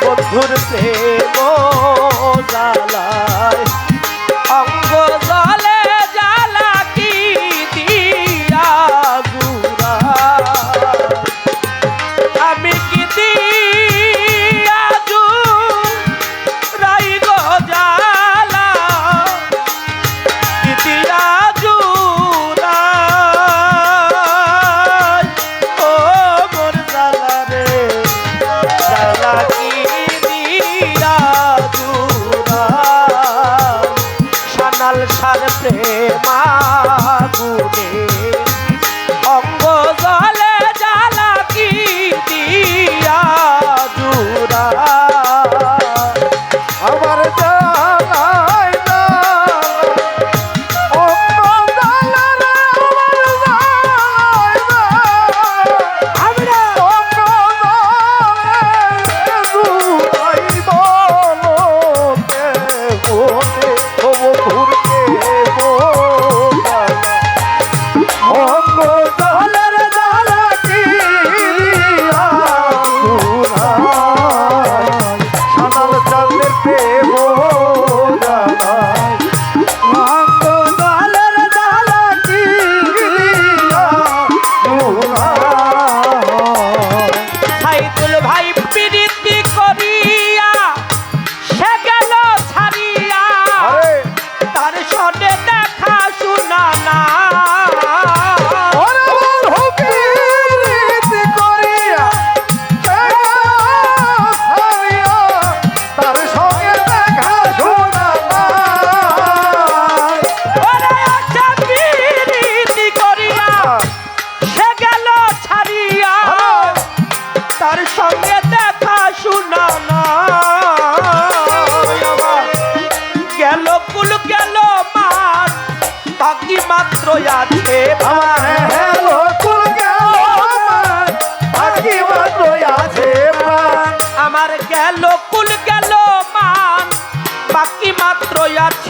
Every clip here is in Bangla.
বন্ধুর প্রেম জালায়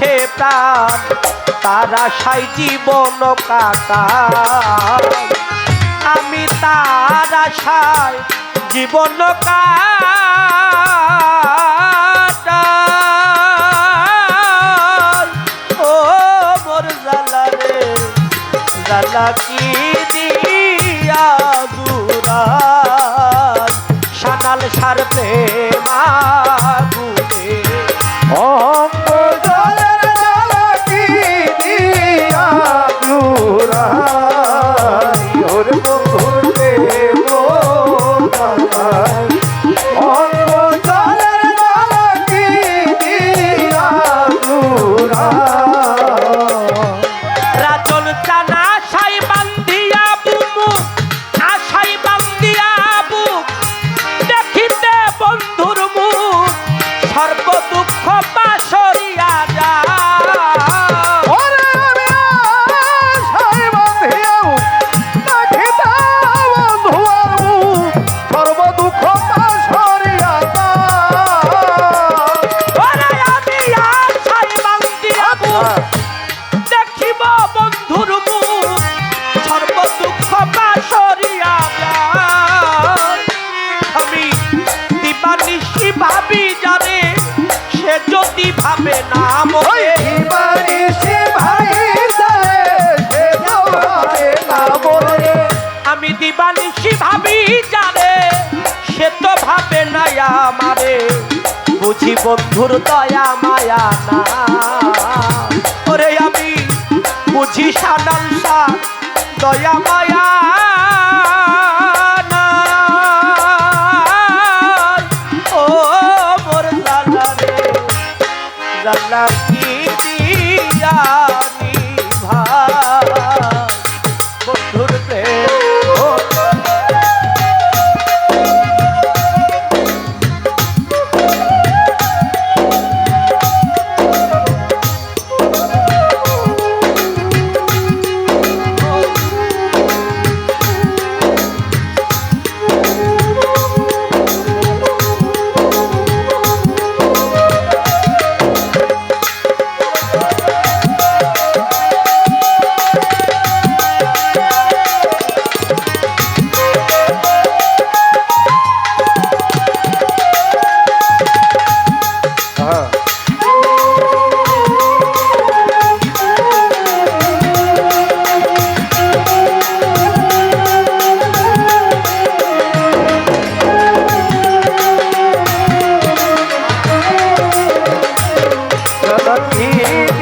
আছে প্রাণ, তারা সাই জীবন কাটা আমি তার আশায় জীবন কাটা ও মোর জালা রে জালা কি দিয়া দূরা সানাল সারতে ভাবে না মরে বাড়ি সে ভাবি জানে সে তো ভাবে না মারে বুঝি বন্ধুর দয়া মায়া না। ওরে আমি বুঝি সানাল দয়া মায়া লাফিয়া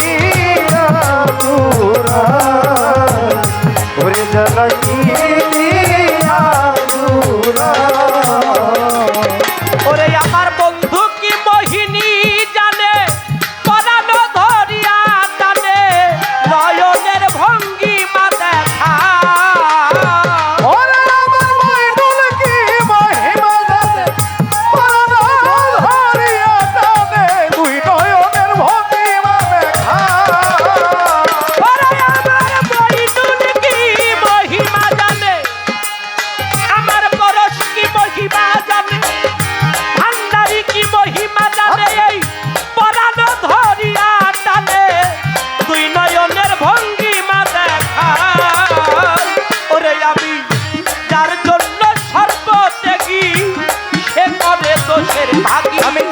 দিয়া পুরা। ভরে জল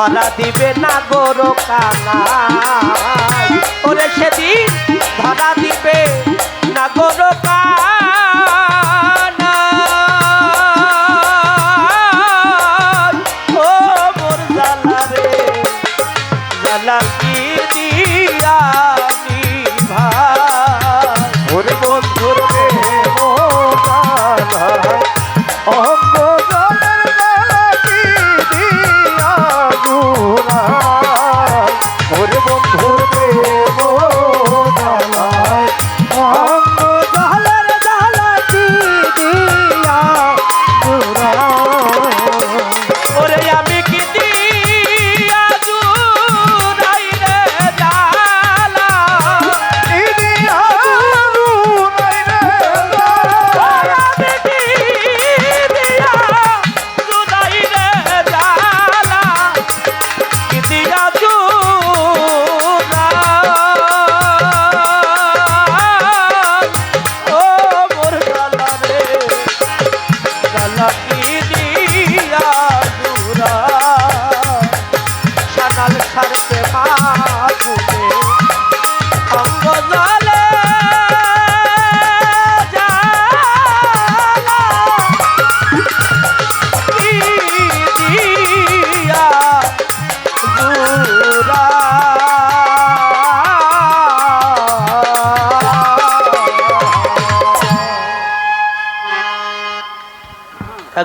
ধরা দিবে না গোরো কানা ওরে সেদিন ধরা দিবে